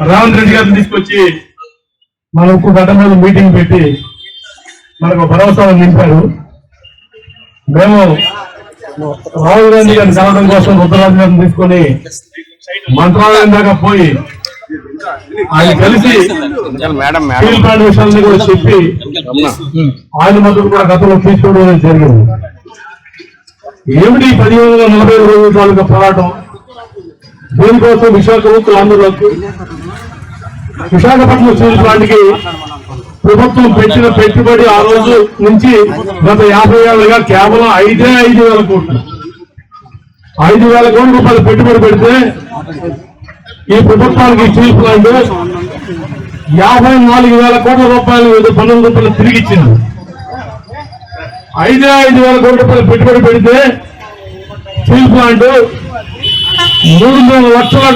రేవంత్ రెడ్డి గారిని తీసుకొచ్చి మన ఉక్కు గడ్డ మీద మీటింగ్ పెట్టి మనకు భరోసా నింపారు మేము రాహుల్ గాంధీ గారిని కలవడం కోసం రుద్రరాజు గారిని తీసుకొని మంత్రాలయం దాకా పోయి ఆయన కలిసి మేడం ప్లాంట్ విషయాన్ని కూడా చెప్పి ఆయన మద్దతు కూడా గతంలో తీసుకోవడం జరిగింది. ఏమిటి పదిహేను వందల నలభై రోజుల తాలూకా పోరాటం? దీనికోసం విశాఖ ఉక్కు ఆందోళనకు విశాఖపట్నం స్టీల్ ప్రభుత్వం పెట్టిన పెట్టుబడి ఆ రోజు నుంచి గత యాభై ఏళ్ళుగా కేవలం ఐదే ఐదు వేల కోట్లు. ఐదు వేల కోట్ల రూపాయలు పెట్టుబడి పెడితే ఈ ప్రభుత్వానికి స్టీల్ ప్లాంట్ యాభై నాలుగు వేల కోట్ల రూపాయలు పన్నెండు రూపాయలు తిరిగి ఇచ్చింది. ఐదే ఐదు వేల కోట్ల రూపాయలు పెట్టుబడి పెడితే స్టీల్ ప్లాంట్ మూడు మూడు లక్షల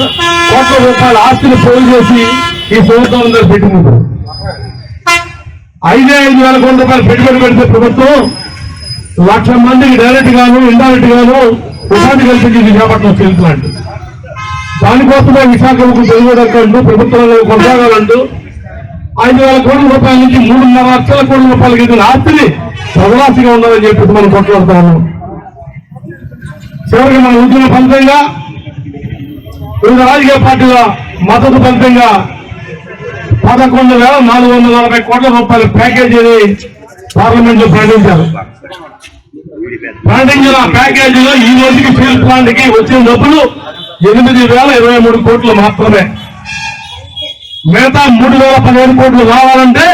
కోట్ల రూపాయల ఆస్తిని పోగు చేసి ఈ ప్రభుత్వం అందరూ పెట్టుకుంటారు ఐదే ఐదు వేల కోట్ల రూపాయలు పెట్టుబడి పెడితే ప్రభుత్వం లక్ష మందికి డైరెక్ట్ గాను ఇండైరెక్ట్ గాను ఉపాధి కల్పించింది విశాఖపట్నం స్టీల్ ప్లాంట్. దానికోసమే విశాఖకు పెరుగుదలంటూ ప్రభుత్వంలో కొనసాగాలంటూ ఐదు వేల కోట్ల రూపాయల నుంచి మూడున్నర లక్షల కోట్ల రూపాయలకి ఇది ఆస్తిని ప్రజలాసిగా ఉండాలని చెప్పి మనం కొట్లాడుతా ఉన్నాం. చివరికి మన ఉద్యమ ఫలితంగా వివిధ రాజకీయ పార్టీల మద్దతు ఫలితంగా పదకొండు వేల నాలుగు వందల నలభై కోట్ల రూపాయల ప్యాకేజీని పార్లమెంట్లో ప్రకటించారు. ప్రకటించిన ప్యాకేజీలో ఈ రోజుకి స్టీల్ ప్లాంట్కి వచ్చిన డబ్బులు ఎనిమిది వేల ఇరవై మూడు కోట్లు మాత్రమే. మిగతా మూడు వేల పదిహేను కోట్లు కావాలంటే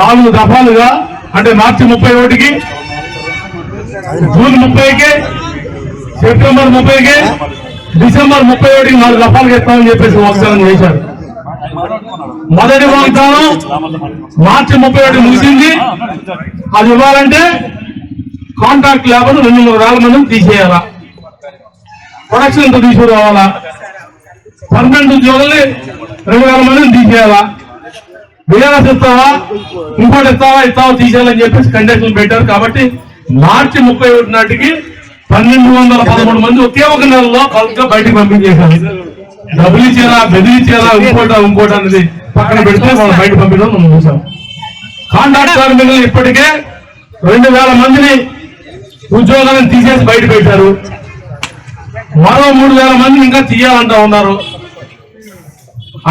నాలుగు దఫాలుగా అంటే మార్చి ముప్పై ఒకటికి జూన్ ముప్పైకి సెప్టెంబర్ ముప్పైకి డిసెంబర్ ముప్పై ఒకటికి నాలుగు దఫాలుగా ఇస్తామని చెప్పేసి వాగ్దానం చేశారు. మొదటి వాగ్దానం మార్చి ముప్పై ఒకటి ముగిసింది. అది ఇవ్వాలంటే కాంట్రాక్ట్ లేబర్ రెండు మూడు వేల మందిని తీసేయాలా? ప్రొడక్షన్ తీసుకురావాలా? పర్మనెంట్ ఉద్యోగుల్ని రెండు వేల మందిని తీసేయాలా? విఆర్ఎస్ ఇస్తావా ఇంకోటి ఇస్తావా ఇస్తావా? తీసేయాలని చెప్పేసి కండిషన్లు పెట్టారు. కాబట్టి మార్చి ముప్పై ఒకటి నాటికి పన్నెండు వందల పదమూడు మంది ఒకే ఒక నెలలో బల్క్గా బయటికి పంపించేశారు. డబ్బులు ఇచ్చేలా బెదిరించేలా ఇంకోట ఇంకోట అనేది పక్కన పెడితే వాళ్ళు బయట పంపించడం మనం చూసాం. కాంట్రాక్ట్ కార్మికులు ఇప్పటికే రెండు వేల మందిని ఉద్యోగాలను తీసేసి బయట పెట్టారు. మరో మూడు వేల మంది ఇంకా తీయాలంటా ఉన్నారు.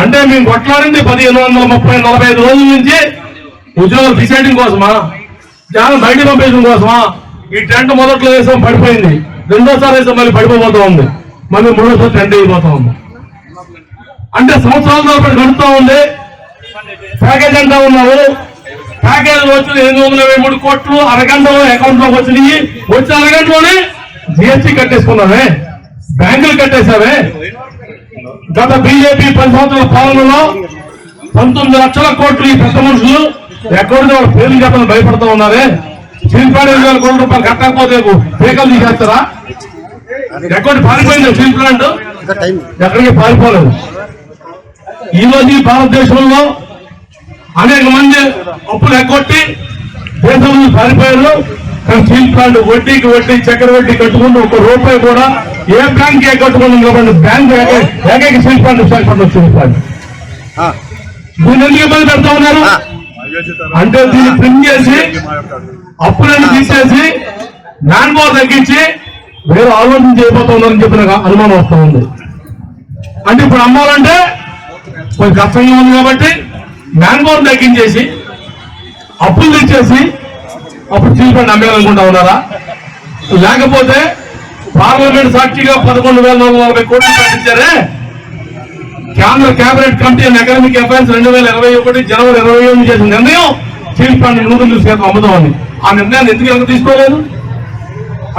అంటే మేము కొట్లాడింది పదిహేను వందల ముప్పై నలభై ఐదు రోజుల నుంచి ఉద్యోగాలు తీసేయడం కోసమా? జనం బయట పంపించడం కోసమా? ఈ టెంట్ మొదట్లో వేసాం పడిపోయింది. రెండోసారి వేసాం మళ్ళీ పడిపోబోతా ఉంది. మళ్ళీ మూడోసారి టెంట్ అయిపోతా ఉంది. అంటే సంవత్సరాల తరబడి గడుపుతా ఉంది. ప్యాకేజ్ అంటా ఉన్నారు? ప్యాకేజ్ వచ్చిన ఎనిమిది వందల ఇరవై మూడు కోట్లు. అరగంటలో అకౌంట్లోకి వచ్చినాయి. వచ్చిన అరగంటలోనే జిఎస్టీ కట్టేసుకున్నావే. బ్యాంకులు కట్టేశావే. గత బీజేపీ పది సంవత్సరాల పాలనలో పంతొమ్మిది లక్షల కోట్లు ఈ పెద్ద మనుషులు ఎక్కడిదో వాళ్ళ పేర్లు చెప్పని భయపడుతూ ఉన్నారే. చీల్పాడు ఐదు వేల కోట్ల రూపాయలు కట్టకపోతే పేకలు తీసేస్తారా? ఎక్కడి పారిపోయింది స్టీల్ ప్లాంట్ ఎక్కడికి పారిపోలేదు. ఈ రోజు ఈ భారతదేశంలో అనేక మంది అప్పులు ఎగ్గొట్టి దేశం నుంచి పారిపోయారు. కానీ స్టీల్ ప్లాంట్ వడ్డీకి వడ్డీ చక్కెర వడ్డీ కట్టుకుంటూ ఒక రూపాయి కూడా ఏ బ్యాంక్ కట్టుకుంటుంది కాబట్టి బ్యాంక్ ఏకైక- steel plant Visakhapatnam steel plant. దీన్ని ఎందుకు ఇబ్బంది పెడతా ఉన్నారు? అంటే దీన్ని ప్రింట్ చేసి అప్పులన్నీ తీసేసి మ్యాన్ పవర్ తగ్గించి వేరే ఆలోచన చేయబోతా ఉన్నారని చెప్పి నాకు అనుమానం వస్తా ఉంది. అంటే ఇప్పుడు అమ్మాలంటే కొంచెం కష్టంగా ఉంది కాబట్టి మ్యాన్ పవర్ తగ్గించేసి అప్పులు తెచ్చేసి అప్పుడు తీసుకొని అమ్మేయాలనుకుంటా ఉన్నారా? లేకపోతే పార్లమెంట్ సాక్షిగా పదకొండు వేల నాలుగు నలభై కోట్లు ప్రకటించారే కేంద్ర cabinet committee and academic affairs రెండు వేల ఇరవై ఒకటి జనవరి ఇరవై ఎనిమిది చేసిన నిర్ణయం స్టీల్ ప్లాంట్ నూతన శాతం అమ్ముదామని. ఆ నిర్ణయాన్ని ఎందుకు ఎంత తీసుకోలేదు?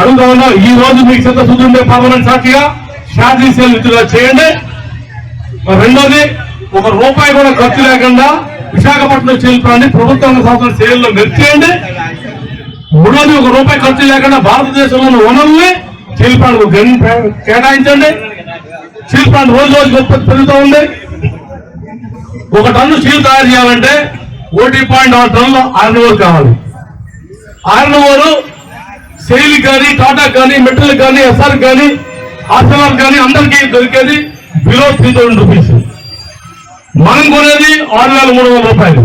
అడుగుతా ఉన్నా ఈ రోజు మీకు చిత్త ఉండే పార్లమెంట్ సాక్షిగా షార్జీ సేల్ విత్డ్రా చేయండి. రెండోది ఒక రూపాయి కూడా ఖర్చు లేకుండా విశాఖపట్నం స్టీల్ ప్లాంట్ ప్రభుత్వం సంవత్సరం సేల్లో మెర్చేయండి. మూడోది ఒక రూపాయి ఖర్చు లేకుండా భారతదేశంలోని వనరుల్ని స్టీల్ ప్లాంట్ గన్ కేటాయించండి. స్టీల్ ప్లాంట్ రోజు రోజు ఉత్పత్తి పెరుగుతూ ఉంది. ఒక టన్ను స్టీల్ తయారు చేయాలంటే ఒకటి పాయింట్ ఆరు టన్నుల ఐరన్ ఓర్ కావాలి. ఐరన్ ఓర్ శైలి కానీ టాటా కానీ మెటల్ కానీ ఎస్ఆర్ కానీ ఆర్సెలార్ కానీ అందరికీ దొరికేది బిలో త్రీ థౌసండ్ రూపీస్. మనం కొనేది ఆరు వేల మూడు వందల రూపాయలు.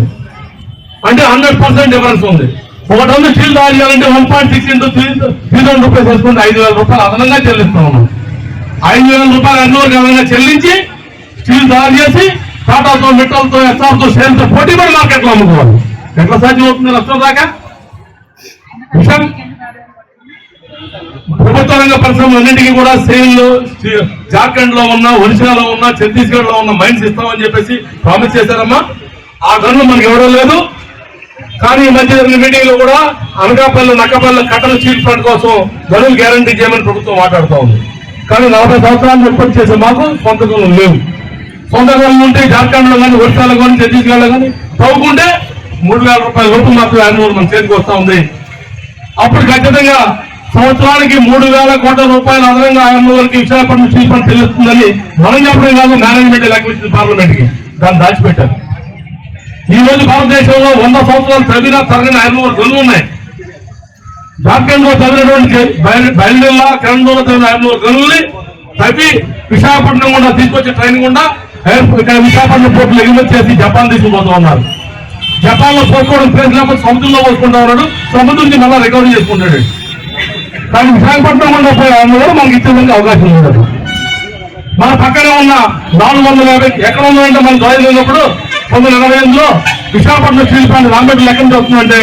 అంటే హండ్రెడ్ పర్సెంట్ డిఫరెన్స్ ఉంది. ఒక టన్ను స్టీల్ తయారు చేయాలంటే one point six into three three thousand rupees వేసుకుంటే ఐదు వేల రూపాయలు అదనంగా చెల్లిస్తాం మనం. ఐదు వేల రూపాయలు అన్నోరికి అదనంగా చెల్లించి స్టీల్ తయారు చేసి టాటాతో మెటల్తో ఎస్ఆర్తో సేల్తో పోటీ పడి మార్కెట్లో అమ్ముకోవాలి. ఎట్లా సాధ్యం అవుతుంది నష్టం దాకా? విషయం రంగ పరిశ్రమలన్నింటికీ కూడా సేల్ జార్ఖండ్లో ఉన్న ఒరిస్సాలో ఉన్న ఛత్తీస్గఢ్లో ఉన్న మైన్స్ ఇస్తామని చెప్పేసి ప్రామిస్ చేశారమ్మా. ఆ గన్ను మనకి ఇవ్వడం లేదు. కానీ ఈ మధ్య జరిగిన మీటింగ్లో కూడా అనకాపల్లి నక్కపల్లి కట్టల చీట్ ఫండ్ కోసం గనులు గ్యారంటీ చేయమని ప్రభుత్వం మాట్లాడుతూ ఉంది. కానీ నలభై సంవత్సరాలు ఉత్పత్తి చేసే మాకు సొంత గనులు లేవు. సొంత గనులు ఉంటే జార్ఖండ్లో కానీ ఒరిస్సాలో కానీ ఛత్తీస్గఢ్లో కానీ తవ్వుకుంటే మూడు వేల రూపాయల లోపు మాత్రమే యాన్యువల్ మన చేతికి వస్తా ఉంది. అప్పుడు ఖచ్చితంగా సంవత్సరానికి మూడు వేల కోట్ల రూపాయలు అదనంగా ఆయనకి విశాఖపట్నం స్టీల్ ఫండ్ చెల్లిస్తుందని మనం చెప్పడం కాదు మేనేజ్మెంట్ లెక్క పార్లమెంట్కి దాన్ని దాచిపెట్టారు. ఈ రోజు భారతదేశంలో వంద సంవత్సరాలు చదివిన తరగని ఐదు గనులు ఉన్నాయి. జార్ఖండ్లో చదివినటువంటి బయలుదేరా కిరణ్లో చదివిన ఐదు గనుల్ని తవ్వి విశాఖపట్నం గుండా తీసుకొచ్చే ట్రైన్ గుండా విశాఖపట్నం పోర్టులో ఎగుమతి చేసి జపాన్ తీసుకుపోతూ ఉన్నారు. జపాన్లో పోసుకోవడం ప్లేస్ లేకపోతే సముద్రంలో పోసుకుంటా ఉన్నాడు. సముద్రం నుంచి మళ్ళీ రికవరీ చేసుకుంటాడు. కానీ విశాఖపట్నం ఉన్న కూడా మనకి ఇచ్చేందుకు అవకాశం ఉండదు. మన పక్కనే ఉన్న నాలుగు వందల యాభై ఎక్కడ ఉందంటే మనం దోయలు ఉన్నప్పుడు పంతొమ్మిది ఎనభై ఎనిమిదిలో విశాఖపట్నం స్టీల్ ప్లాంట్ రాంబెట్ లెక్కన నుంచి వస్తుందంటే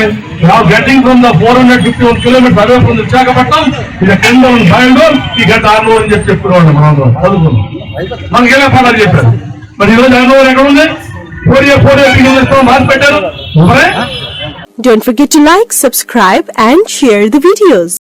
getting from the four hundred fifty one kilometre away from Visakhapatnam ఇది కింద బయలు ఈ గంట ఆరు అని చెప్పి చెప్పుకునేవాడు మనం చదువుకున్నాం. మనకి ఏమే పాఠాలు చెప్పారు? మరి ఈరోజు రోజు అనుభవం ఎక్కడ ఉంది? ఫోర్ ఇయర్ ఫోర్ ఇయర్ ఇస్తాం మార్చి పెట్టారు. Don't forget to like, subscribe and share the videos.